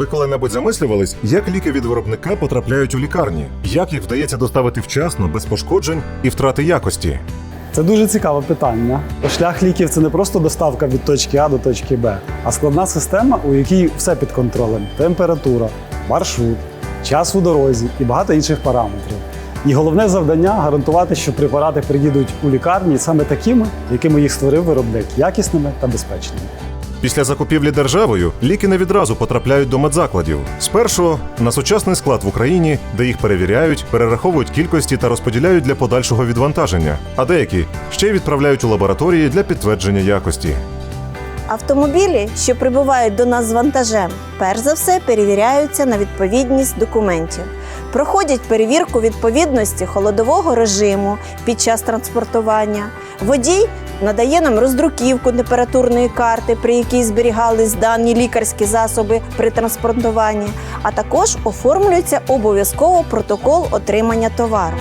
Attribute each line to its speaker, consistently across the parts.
Speaker 1: Ви коли-небудь замислювались, як ліки від виробника потрапляють у лікарні? Як їх вдається доставити вчасно, без пошкоджень і втрати якості?
Speaker 2: Це дуже цікаве питання. Шлях ліків це не просто доставка від точки А до точки Б, а складна система, у якій все під контролем: температура, маршрут, час у дорозі і багато інших параметрів. І головне завдання гарантувати, що препарати приїдуть у лікарні саме такими, якими їх створив виробник, якісними та безпечними.
Speaker 1: Після закупівлі державою ліки не відразу потрапляють до медзакладів. Спершу на сучасний склад в Україні, де їх перевіряють, перераховують кількості та розподіляють для подальшого відвантаження. А деякі ще й відправляють у лабораторії для підтвердження якості.
Speaker 3: Автомобілі, що прибувають до нас з вантажем, перш за все перевіряються на відповідність документів. Проходять перевірку відповідності холодового режиму під час транспортування. Водій надає нам роздруківку температурної карти, при якій зберігались дані лікарські засоби при транспортуванні, а також оформлюється обов'язково протокол отримання товару.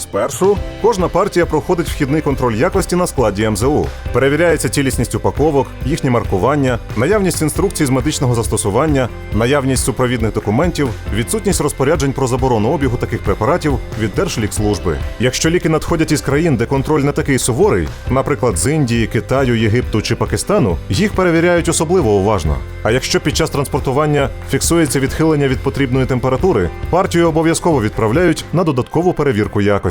Speaker 1: Спершу кожна партія проходить вхідний контроль якості на складі МЗУ. Перевіряється цілісність упаковок, їхнє маркування, наявність інструкцій з медичного застосування, наявність супровідних документів, відсутність розпоряджень про заборону обігу таких препаратів від Держлікслужби. Якщо ліки надходять із країн, де контроль не такий суворий, наприклад, з Індії, Китаю, Єгипту чи Пакистану, їх перевіряють особливо уважно. А якщо під час транспортування фіксується відхилення від потрібної температури, партію обов'язково відправляють на додаткову перевірку якості.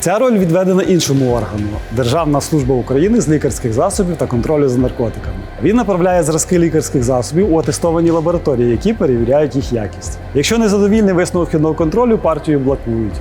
Speaker 2: Ця роль відведена іншому органу Державна служба України з лікарських засобів та контролю за наркотиками. Він направляє зразки лікарських засобів у атестовані лабораторії, які перевіряють їх якість. Якщо незадовільний висновок вхідного контролю, партію блокують.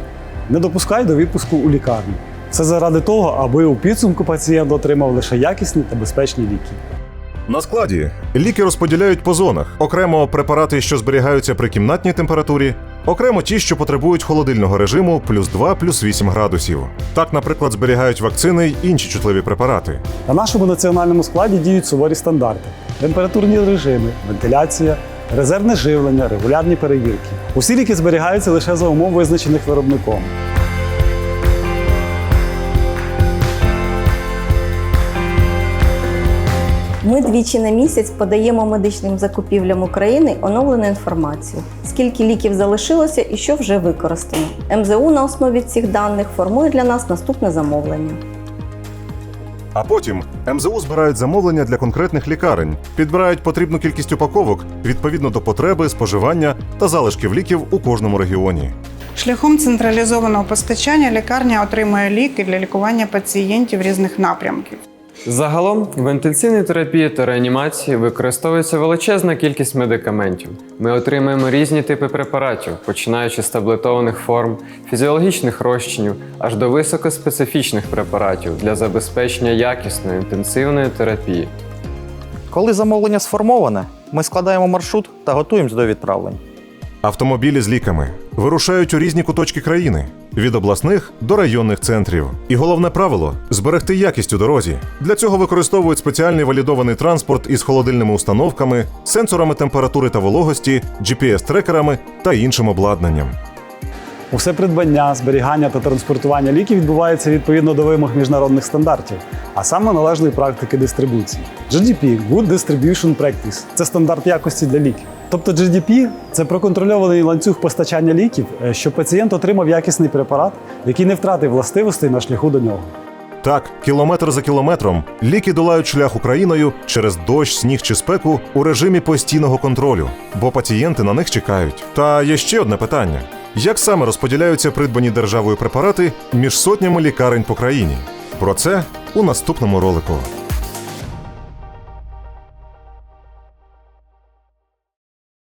Speaker 2: Не допускай до відпуску у лікарню. Це заради того, аби у підсумку пацієнт отримав лише якісні та безпечні ліки.
Speaker 1: На складі ліки розподіляють по зонах. Окремо препарати, що зберігаються при кімнатній температурі, окремо ті, що потребують холодильного режиму плюс 2 плюс 8 градусів. Так, наприклад, зберігають вакцини й інші чутливі препарати.
Speaker 2: На нашому національному складі діють суворі стандарти: температурні режими, вентиляція, резервне живлення, регулярні перевірки. Усі ліки зберігаються лише за умов, визначених виробником.
Speaker 3: Ми двічі на місяць подаємо медичним закупівлям України оновлену інформацію, скільки ліків залишилося і що вже використано. МЗУ на основі цих даних формує для нас наступне замовлення.
Speaker 1: А потім МЗУ збирають замовлення для конкретних лікарень, підбирають потрібну кількість упаковок відповідно до потреби, споживання та залишків ліків у кожному регіоні.
Speaker 4: Шляхом централізованого постачання лікарня отримує ліки для лікування пацієнтів різних напрямків.
Speaker 5: Загалом в інтенсивній терапії та реанімації використовується величезна кількість медикаментів. Ми отримуємо різні типи препаратів, починаючи з таблетованих форм, фізіологічних розчинів, аж до високоспецифічних препаратів для забезпечення якісної інтенсивної терапії.
Speaker 6: Коли замовлення сформоване, ми складаємо маршрут та готуємось до відправлень.
Speaker 1: Автомобілі з ліками вирушають у різні куточки країни від обласних до районних центрів. І головне правило зберегти якість у дорозі. Для цього використовують спеціальний валідований транспорт із холодильними установками, сенсорами температури та вологості, GPS-трекерами та іншим обладнанням.
Speaker 2: Усе придбання, зберігання та транспортування ліків відбувається відповідно до вимог міжнародних стандартів, а саме належної практики дистрибуції. GDP – Good Distribution Practice – це стандарт якості для ліків. Тобто GDP – це проконтрольований ланцюг постачання ліків, е, щоб пацієнт отримав якісний препарат, який не втратив властивостей на шляху до нього.
Speaker 1: Так, кілометр за кілометром ліки долають шлях Україною через дощ, сніг чи спеку у режимі постійного контролю, бо пацієнти на них чекають. Та є ще одне питання: як саме розподіляються придбані державою препарати між сотнями лікарень по країні? Про це у наступному ролику.